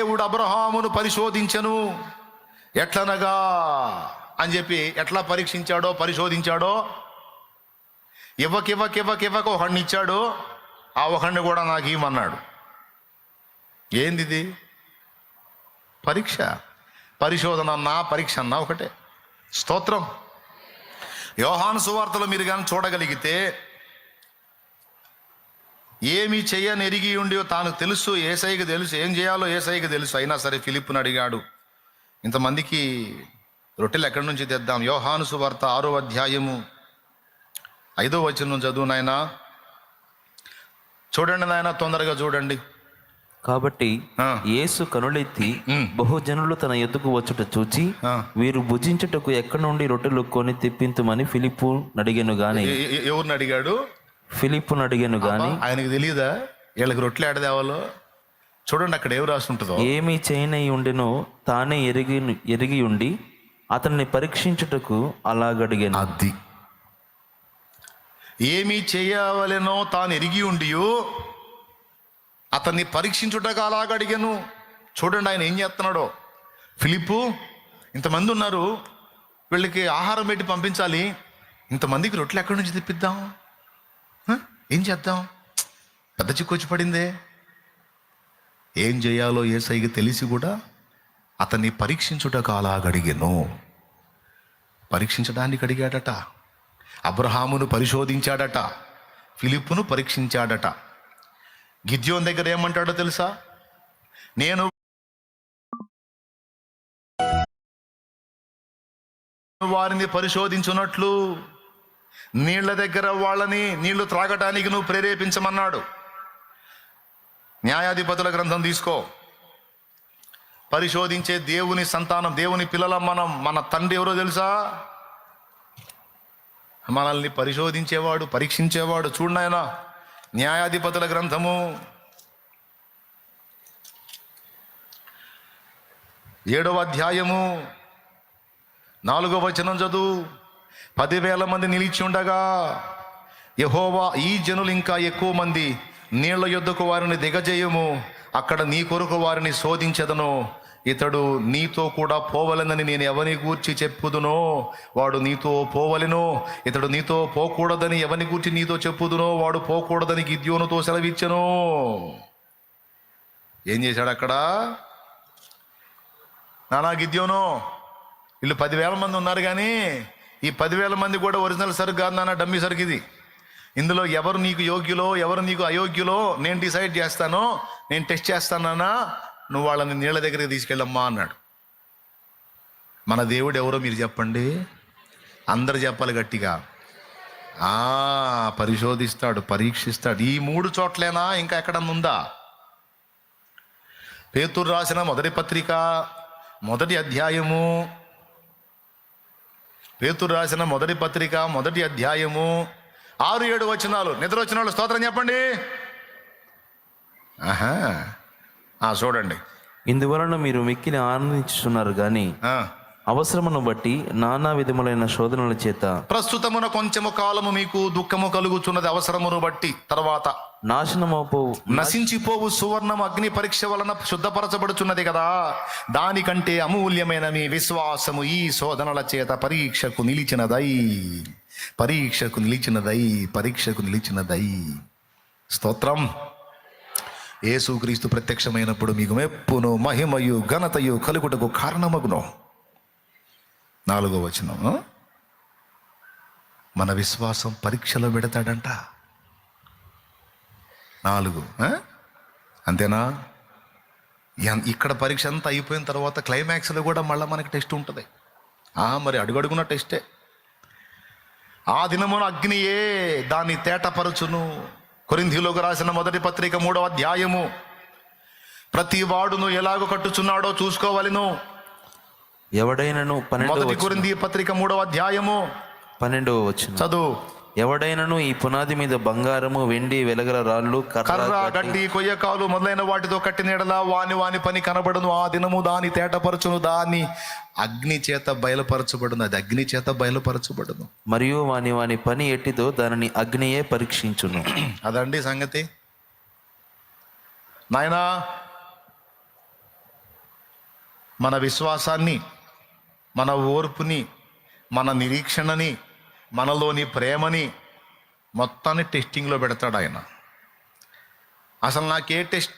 దేవుడు అబ్రహామును పరిశోధించను. ఎట్లనగా? అని చెప్పి ఎట్లా పరీక్షించాడో పరిశోధించాడో? ఇవ్వకి ఇవ్వకి ఇవ్వక ఒకడిని ఇచ్చాడు. ఆ ఒకడిని కూడా నాకు ఇవ్వమన్నాడు. ఏందిది? పరీక్ష. పరిశోధన అన్నా పరీక్ష అన్నా ఒకటే. స్తోత్రం. యోహాను సువార్తలో మీరు కానీ చూడగలిగితే ఏమి చెయ్యని ఎరిగి ఉండి తాను తెలుసు ఏసైకి తెలుసు ఏం చేయాలో ఏసైకి తెలుసు అయినా సరే ఫిలిప్ను అడిగాడు ఇంతమందికి రొట్టెలు ఎక్కడి నుంచి తెద్దాం యోహాను సువార్త ఆరో అధ్యాయము ఐదో వచనం చదువు నాయనా చూడండి నాయన తొందరగా చూడండి కాబట్టి. యేసు కనులెత్తి. బహుజనులు తన ఎద్దుకు వచ్చుట చూచి. వీరు భుజించుటకు ఎక్కడి నుండి రొట్టెలు కొని తెప్పింతుమని ఫిలిప్పు నడిగెను గాని ఎవరిని అడిగాడు ఫిలిప్పు నడిగెను గాని ఆయనకు తెలియదా వీళ్ళకి రొట్టెలు ఏడదేవాలో చూడండి అక్కడ ఏం రాసి ఉంటుందో. ఏమి చేయనై ఉండెనో తానే ఎరిగి ఎరిగి ఉండి అతన్ని పరీక్షించుటకు అలాగడిగాను. అది. ఏమి చేయవలెనో తాను ఎరిగి ఉండి అతన్ని పరీక్షించుటకు అలాగ అడిగాను చూడండి ఆయన ఏం చేస్తున్నాడో. ఫిలిప్పు ఇంతమంది ఉన్నారు వీళ్ళకి ఆహారం పెట్టి పంపించాలి. ఇంతమందికి రొట్టెలు ఎక్కడి నుంచి తెప్పిద్దాం? ఏం చేద్దాం? పెద్ద చిక్కు వచ్చి పడిందే. ఏం చేయాలో ఏ సైకి తెలిసి కూడా అతన్ని పరీక్షించుటకు అలా అడిగాను పరీక్షించడానికి అడిగాడట. అబ్రహామును పరిశోధించాడట. ఫిలిప్పును పరీక్షించాడట. గిద్యోన్ దగ్గర ఏమంటాడో తెలుసా? నేను వారిని పరిశోధించున్నట్లు నీళ్ళ దగ్గర వాళ్ళని నీళ్ళు త్రాగటానికి నువ్వు ప్రేరేపించమన్నాడు. న్యాయాధిపతుల గ్రంథం తీసుకో. పరిశోధించే దేవుని సంతానం దేవుని పిల్లల మనం మన తండ్రి ఎవరో తెలుసా? మనల్ని పరిశోధించేవాడు పరీక్షించేవాడు. చూడనాయన న్యాయాధిపతుల గ్రంథము ఏడవ అధ్యాయము నాలుగవ వచనం చదువు. పదివేల మంది నిలిచి ఉండగా యహోవా ఈ జనులు ఇంకా ఎక్కువ మంది నీళ్ళ యొద్దకు వారిని దిగజేయము. అక్కడ నీ కొరకు వారిని శోధించదను. ఇతడు నీతో కూడా పోవలెనని నేను ఎవని గూర్చి చెప్పుదునో? వాడు నీతో పోవలెనో. ఇతడు నీతో పోకూడదని ఎవని గూర్చి నీతో చెప్పుదునో? వాడు పోకూడదని గిద్యోనుతో సెలవిచ్చను. ఏం చేశాడు అక్కడ? నానా గిద్యోను వీళ్ళు పదివేల మంది ఉన్నారు కానీ ఈ పదివేల మంది కూడా ఒరిజినల్ సరుకు కాదు నాన్న డమ్మీ సరుకు ఇది. ఇందులో ఎవరు నీకు యోగ్యులో ఎవరు నీకు అయోగ్యులో నేను డిసైడ్ చేస్తానో నేను టెస్ట్ చేస్తానన్నా నువ్వు వాళ్ళని నీళ్ళ దగ్గరికి తీసుకెళ్ళమ్మా అన్నాడు. మన దేవుడు ఎవరో మీరు చెప్పండి? అందరు చెప్పాలి గట్టిగా. ఆ పరిశోధిస్తాడు పరీక్షిస్తాడు. ఈ మూడు చోట్లేనా? ఇంకా ఎక్కడన్నా ఉందా? పేతురు రాసిన మొదటి పత్రిక మొదటి అధ్యాయము పేతురు రాసిన మొదటి పత్రిక మొదటి అధ్యాయము. ఆరు ఏడు వచనాలు. నిద్ర వచ్చిన వాళ్ళు స్తోత్రం చెప్పండి. ఆహా. ఆ, చూడండి. ఇందువలన మీరు మిక్కిలి ఆనందించుతున్నారు ఆ, అవసరమును బట్టి నానా విధములైన శోధనల చేత ప్రస్తుతమున కొంచెము కాలము మీకు దుఃఖము కలుగుచున్నది అవసరమును బట్టి తర్వాత నాశనమోపు నశించిపోవు సువర్ణం అగ్ని పరీక్ష వలన శుద్ధపరచబడుచున్నది కదా. దానికంటే అమూల్యమైన మీ విశ్వాసము ఈ శోధనల చేత పరీక్షకు నిలిచినదై. పరీక్షకు నిలిచినదై పరీక్షకు నిలిచినదై. స్తోత్రం. యేసుక్రీస్తు ప్రత్యక్షమైనప్పుడు మీకు మెప్పును మహిమయు ఘనతయు కలుగుటకు కారణమగును. నాలుగో వచనం మన విశ్వాసం పరీక్షలో పెడతాడంట. నాలుగు అంతేనా? ఇక్కడ పరీక్ష అంతా అయిపోయిన తర్వాత క్లైమాక్స్లో కూడా మళ్ళీ మనకి టెస్ట్ ఉంటుంది. ఆ, మరి అడుగడుగున టెస్టే. ఆ దినమున అగ్నియే దాన్ని తేటపరచును. కొరింధిలోకి రాసిన మొదటి పత్రిక మూడవ అధ్యాయము. ప్రతి వాడును ఎలాగో కట్టుచున్నాడో చూసుకోవాలిను. ఎవడైనను కొరింథీ పత్రిక మూడవ అధ్యాయము. పన్నెండవ వచ్చిన చదువు. ఎవడైనను ఈ పునాది మీద బంగారము వెండి వెలగల రాళ్ళు కర్ర గడ్డి కొయ్యకాలు మొదలైన వాటితో కట్టిన ఎడల వాని వాని పని కనబడును. ఆ దినము దాని తేటపరచును. దాన్ని అగ్ని చేత బయలుపరచబడును. అది అగ్ని చేత బయలుపరచబడును. మరియు వాని వాని పని ఎట్టిదో దానిని అగ్నియే పరీక్షించును. అదండి సంగతి. నాయనా మన విశ్వాసాన్ని మన ఓర్పుని మన నిరీక్షణని మనలోని ప్రేమని మొత్తాన్ని టెస్టింగ్లో పెడతాడు ఆయన. అసలు నాకే టెస్ట్